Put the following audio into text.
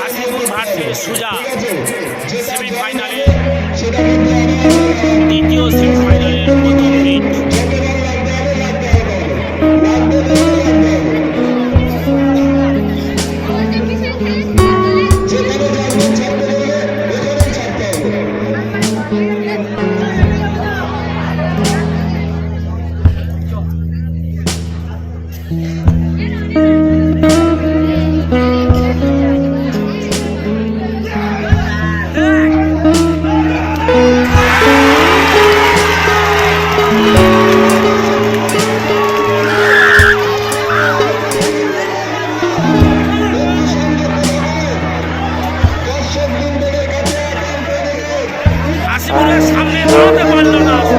হাসিপুর versus সুজা সেমিফাইনালে। দ্বিতীয় সেমিফাইনালের প্রথম minute No te guardo nada.